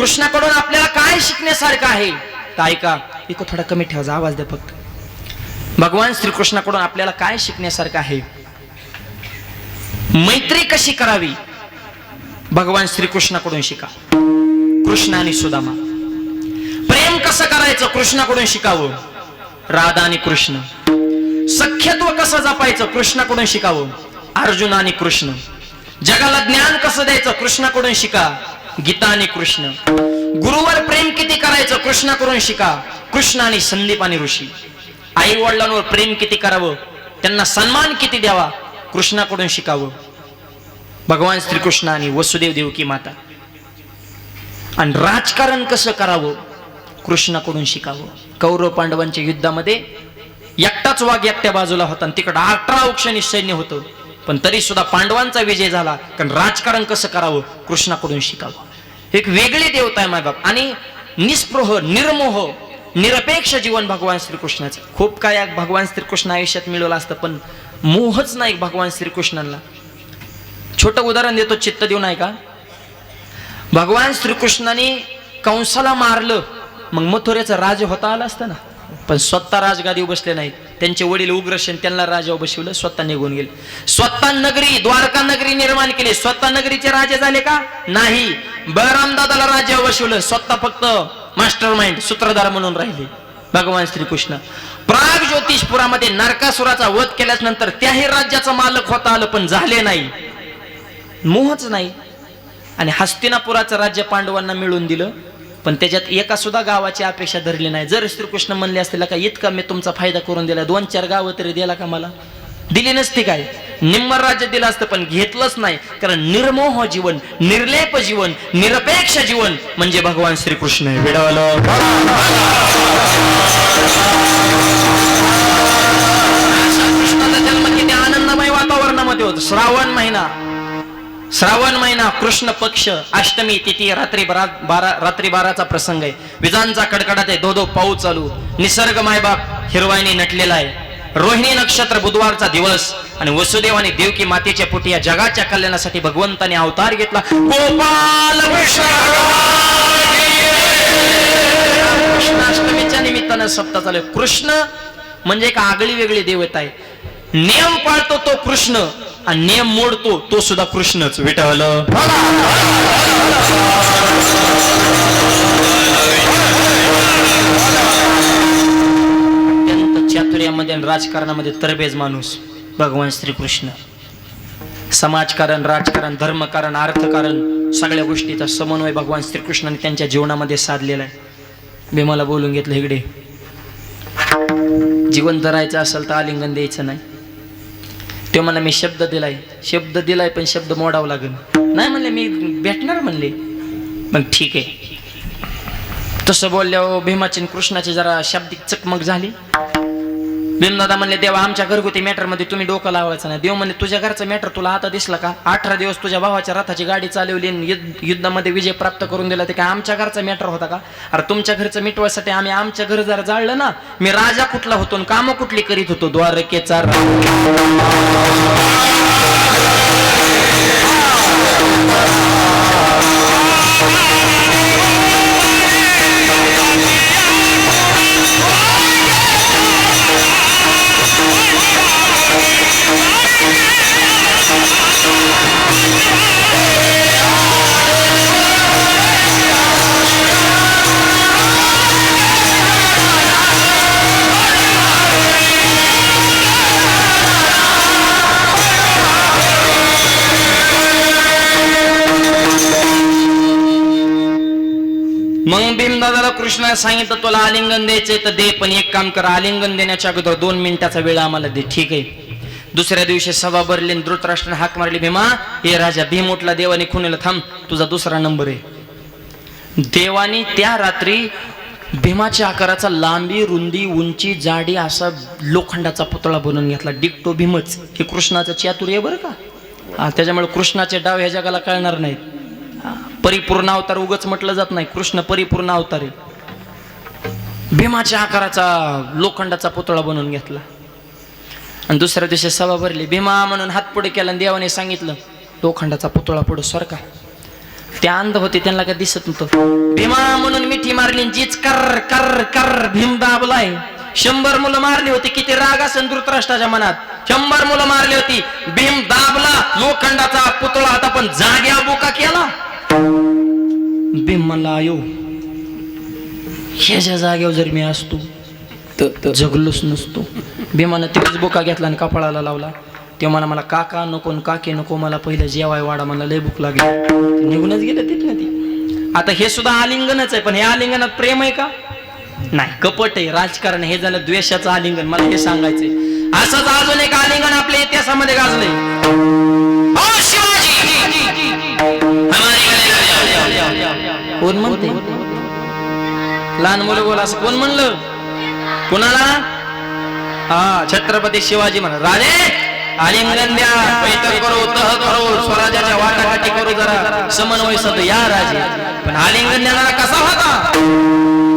कृष्णाकडून आपल्याला काय शिकण्यासारखं आहे? तर ऐका इको थोडा कमी ठेवायचा आवाज द्या फक्त. भगवान श्रीकृष्णाकडून आपल्याला काय शिकण्यासारखं आहे? मैत्री कशी करावी? भगवान श्रीकृष्णाकडून शिका. कृष्ण आणि सुदामा. प्रेम कसं करायचं? कृष्णाकडून शिकावं. राधा आणि कृष्ण. सख्यत्व कसं जपायचं? कृष्णाकडून शिकावं. अर्जुन आणि कृष्ण. जगाला ज्ञान कसं द्यायचं? कृष्णाकडून शिका. गीता आणि कृष्ण. गुरुवर प्रेम किती करायचं कृष्णाकडून शिका. कृष्ण आणि संदीप आणि ऋषी. आई वडिलांवर प्रेम किती करावं त्यांना सन्मान किती द्यावा कृष्णाकडून शिकावं. भगवान श्रीकृष्ण आणि वसुदेव देवकी माता. आणि राजकारण कसं करावं कृष्णाकडून शिकावं. कौरव पांडवांच्या युद्धामध्ये एकटाच वाघ एकट्या बाजूला होता आणि तिकडं अठरा औक्षणी सैन्य होतं. पण तरी सुद्धा पांडवांचा विजय झाला कारण राजकारण कसं करावं कृष्णाकडून शिकावं. एक वेगळी देवता आहे मायबाप आणि निस्पृह निर्मोह निरपेक्ष जीवन भगवान श्रीकृष्णाचं. खूप काय भगवान श्रीकृष्ण आयुष्यात मिळवलं असतं पण मोहच नाही भगवान श्रीकृष्णाला छोटं उदाहरण देतो चित्त देऊ नाही का भगवान श्रीकृष्णाने कंसाला मारलं मग मथुरेचा राज होता आला असतं ना? पण स्वतः राजगादी बसले नाहीत. त्यांचे वडील उग्रसेन त्यांना राजा बसवलं स्वतः निघून गेले. स्वतः नगरी द्वारका नगरी निर्माण केली. स्वतः नगरीचे राजे झाले का? नाही. बळराम दादाला राज्यावर बसवलं. स्वतः फक्त मास्टर माइंड सूत्रधार म्हणून राहिले. भगवान श्रीकृष्ण. प्राग ज्योतिषपुरामध्ये नरकासुराचा वध केल्याच नंतर त्याही राज्याचा मालक होता आलं पण झाले नाही. मोहच नाही. आणि हस्तिनापुराचं राज्य पांडवांना मिळून दिलं. पण त्याच्यात एका सुद्धा गावाची अपेक्षा धरली नाही. जर श्रीकृष्ण म्हणले असतील का इतका मी तुमचा फायदा करून दिला दोन चार गावं तरी दिला का मला? दिली नसती काय? निम्मर राज्य दिलं असतं पण घेतलंच नाही. कारण निर्मोह जीवन निर्लेप जीवन निरपेक्ष जीवन म्हणजे भगवान श्रीकृष्ण आहे विडावलं. जन्म किती आनंदमय वातावरणामध्ये होत. श्रावण महिना. श्रावण महिना कृष्ण पक्ष अष्टमी तिथी रात्री बारा बारा रात्री बाराचा प्रसंग आहे. विजांचा कडकडात आहे धो धो पाऊस चालू. निसर्ग मायबाप हिरवाईने नटलेला आहे. रोहिणी नक्षत्र बुधवारचा दिवस आणि वसुदेव आणि देवकी मातेच्या पोटी या जगाच्या कल्याणासाठी भगवंताने अवतार घेतला. गोपाल कृष्णाष्टमीच्या निमित्तानं सप्ताह चालू कृष्ण म्हणजे एक आगळी वेगळी देवता आहे. नियम पाळतो तो कृष्ण आणि नियम मोडतो तो सुद्धा कृष्णच विठल अत्यंत चातुर्यामध्ये आणि राजकारणामध्ये तरबेज माणूस भगवान श्रीकृष्ण. समाजकारण राजकारण धर्मकारण अर्थकारण सगळ्या गोष्टीचा समन्वय भगवान श्रीकृष्णाने त्यांच्या जीवनामध्ये साधलेला आहे. भीमाला बोलून घेतलं इकडे. जिवंत राहायचं असेल तर आलिंगन द्यायचं नाही. ते मला मी शब्द दिलाय. शब्द दिलाय पण शब्द मोडावं लागेल. नाही म्हणले मी भेटणार म्हणले. मग ठीक आहे. तसं बोलल्यावर भीमाची कृष्णाची जरा शाब्दिक चकमक झाली. भीमदादा म्हणले देवा आमच्या घरगुती मॅटरमध्ये तुम्ही डोकं लावायचं नाही. देव म्हणले तुझ्या घरचा मॅटर तुला आता दिसला का? अठरा दिवस तुझ्या भावाच्या रथाची गाडी चालवली आणि युद्ध- युद्धामध्ये विजय प्राप्त करून दिला. ते काय आमच्या घरचा मॅटर होता का? अरे तुमच्या घरचं मिटवायसाठी आम्ही आमच्या घर जर जाळलं ना. मी राजा कुठला होतो आणि कामं कुठली करीत होतो? द्वारकेचा रा- मग भीमदादाला कृष्णाला सांगितलं तुला आलिंगन द्यायचंय तर दे पण एक काम कर आलिंगन देण्याच्या अगोदर दोन मिनिटाचा वेळ आम्हाला दे ठीक आहे? दुसऱ्या दिवशी सभा भरली आणि धृतराष्ट्राने हाक मारली भीमा हे राजा भीम उठला देवाने खुनेला थांब तुझा दुसरा नंबर आहे. देवाने त्या रात्री भीमाच्या आकाराचा लांबी रुंदी उंची जाडी असा लोखंडाचा पुतळा बनवून घेतला. डिक्टो भीमच हे कृष्णाचं चातुर्य आहे बरं का? त्याच्यामुळे कृष्णाचे डाव ह्या जगाला कळणार नाहीत. हा, परिपूर्ण अवतार उगच म्हटलं जात नाही. कृष्ण परिपूर्ण अवतार आहे. भीमाच्या आकाराचा लोखंडाचा पुतळा बनवून घेतला. आणि दुसऱ्या दिवशी सभा भरली. भीमा म्हणून हात पुढे केला आणि देवाने सांगितलं लोखंडाचा पुतळा पुढे सरका ते अंध होते त्यांना काय दिसत नव्हतं. भीमा म्हणून मिठी मारली आणि जीच कर कर कर भीम दाबलाय. शंभर मुलं मारली होती किती राग असेल धृतराष्ट्राच्या मनात. शंभर मुलं मारली होती भीम दाबला लोखंडाचा पुतळा आता पण जागे भीम म्हणला आयो. ह्याच्या जागेवर जर मी असतो तर जगलोच नसतो. भीमानं तिथेच बोका घेतला आणि कपाळाला लावला. ते म्हणा मला काका नको काके नको मला पहिलं जेवाय वाडा मला लय भूक लागली. निघूनच गेलं तिथनं ती. आता हे सुद्धा आलिंगनच आहे पण हे आलिंगनात प्रेम आहे का? नाही कपट आहे. राजकारण हे झालं द्वेषाचं आलिंगन. मला हे सांगायचंय. असंच अजून एक आलिंगन आपल्या इतिहासामध्ये गाजलंय. ओ शिवाजी! कोण म्हणते? लहान मुलं बोला असं कोण म्हणलं? कुणाला? हा छत्रपती शिवाजी म्हणा राजे आलिंगन द्या पैतर करू तह करू स्वराज्याच्या वाटाघाटी करू जरा. समन्वय सद या राजे. पण आलिंगन देणारा कसा होता?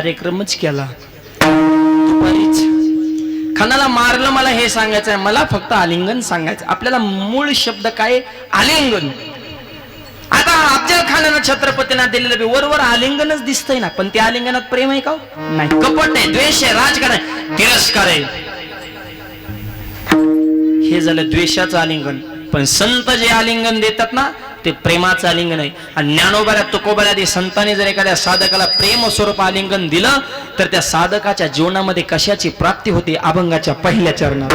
कार्यक्रमच केला. दुपारीच. खानाला मारलं मला हे सांगायचं आहे मला फक्त आलिंगन सांगायचं. आपल्याला मूळ शब्द काय? आलिंगन. आता अफजल खानानं छत्रपतींना दिलेलं बी वरवर आलिंगनच दिसतंय ना. पण त्या आलिंगनात प्रेम आहे का हो? नाही. कपट नाही द्वेष आहे राजकारण आहे. तिरस्कार आहे. हे झालं द्वेषाचं आलिंगन. पण संत जे आलिंगन देतात ना ते प्रेमाचं आलिंगन आहे. आणि ज्ञानोबाऱ्या तुकोबाऱ्या संतांनी जर एखाद्या साधकाला प्रेम स्वरूप आलिंगन दिलं तर त्या साधकाच्या जीवनामध्ये कशाची प्राप्ती होते? अभंगाच्या पहिल्या चरणात.